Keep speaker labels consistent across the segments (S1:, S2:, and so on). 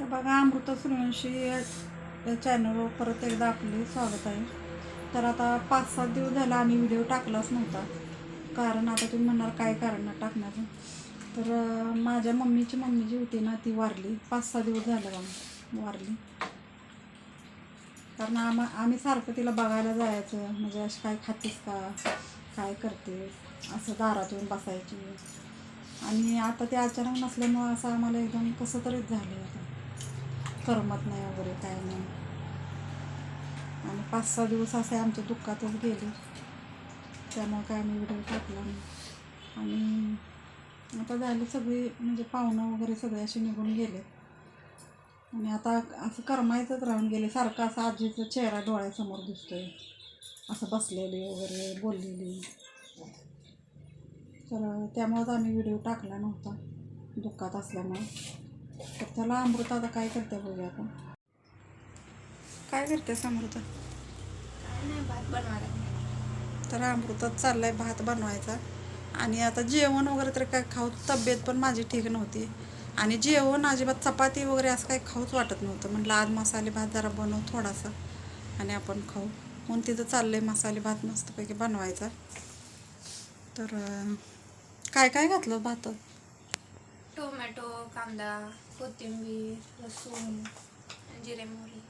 S1: तर बघा अमृत सूर्यवंशी या चॅनलवर परत एकदा आपले स्वागत आहे. तर आता पाच सात दिवस झाला आम्ही व्हिडिओ टाकलाच नव्हता. कारण आता तुम्ही म्हणाल काय कारण टाकण्याचं तर माझ्या मम्मीची मम्मी जी होती ना ती वारली. पाच सहा दिवस झालं आम्ही वारली. कारण आम आम्ही सारखं तिला बघायला जायचं. म्हणजे अशी काय खातेस का? काय करते? असं दारात येऊन बसायची. आणि आता ते अचानक नसल्यामुळं असं आम्हाला एकदम कसं तरीच झालं आता. करमत नाही वगैरे काय नाही. आणि पाच सहा दिवस असे आमच्या दुःखातच गेले. त्यामुळे काय आम्ही व्हिडिओ टाकला नाही. आणि आता झाले सगळी म्हणजे पाहुणं वगैरे सगळे असे निघून गेले. आणि आता असं करमायचंच राहून गेले. सारखं असं आजीचा चेहरा डोळ्यासमोर दिसतोय. असं बसलेली वगैरे बोललेली. तर त्यामुळंच आम्ही व्हिडिओ टाकला नव्हता. दुःखात असल्यामुळे. तर त्याला अमृता आता काय करते बघूया आपण. काय करतेस अमृता?
S2: काय नाही भात बनवायला.
S1: तर अमृतात चाललाय भात बनवायचा. आणि आता जेवण वगैरे तर काय खाऊ तब्येत पण माझी ठीक नव्हती. आणि जेवण अजिबात चपाती वगैरे असं काही खाऊच वाटत नव्हतं. म्हटलं आज मसाले भात जरा बनव थोडासा आणि आपण खाऊ. म्हणून तिथं चाललंय मसाले भात मस्तपैकी बनवायचा. तर काय काय घातलं भातात?
S2: टोमॅटो कांदा कोथिंबीर लसूण जिरे मोहरी.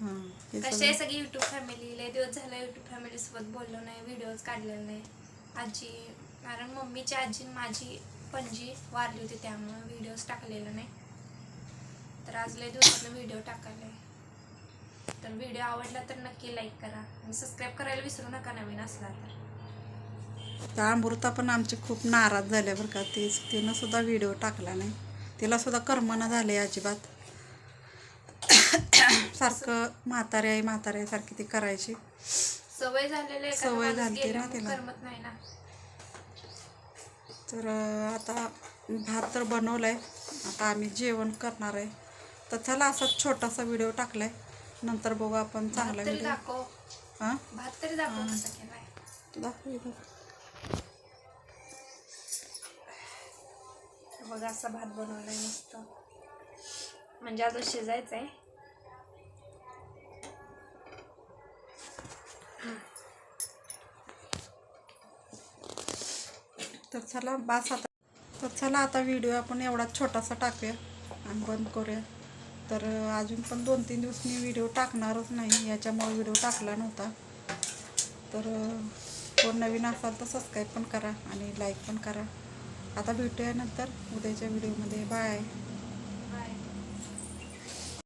S1: हां
S2: कसे
S1: सगळं-
S2: आहे सगळी युट्यूब फॅमिली लय दिवस झालं युट्यूब फॅमिली सोबत बोललो नाही व्हिडिओज काढलेले नाही. आजी कारण मम्मीची आजी आणि माझी पणजी वारली होती त्यामुळे व्हिडिओज टाकलेले नाही. तर आज लय दिवसातनं व्हिडिओ टाकायला तर व्हिडिओ आवडला तर नक्की लाईक करा. आणि सबस्क्राईब करायला विसरू नका नवीन असला तर.
S1: तर अमृता पण आमची खूप नाराज झाल्या बरं का. ती तिनं सुद्धा व्हिडिओ टाकला नाही. तिला सुद्धा करमना झाले अजिबात. सारखं म्हातारे आहे म्हातारे आहे सारखी ती करायची.
S2: सवय झालेली आहे
S1: सवय झालती ना तिला.
S2: करमत नाही ना?
S1: तर आता भात तर बनवलाय. आता आम्ही जेवण करणार आहे. तर चला असा छोटासा व्हिडिओ टाकलाय. नंतर बघू आपण चांगला व्हिडिओ. हां
S2: भात तरी दाखव
S1: दाखव.
S2: बघा असा भात बनवलाय मस्त. म्हणजे अजून शिजायचं आहे
S1: तर चला बास आता. तर चला आता व्हिडिओ आपण एवढा छोटासा टाकूया आणि बंद करूया. तर अजून पण दोन तीन दिवस मी व्हिडिओ टाकणारच नाही याच्यामुळे व्हिडिओ टाकला नव्हता. तर कोण नवीन असाल तर सबस्क्राईब पण करा आणि लाईक पण करा. आता भेटूया नंतर उद्याच्या व्हिडिओमध्ये बाय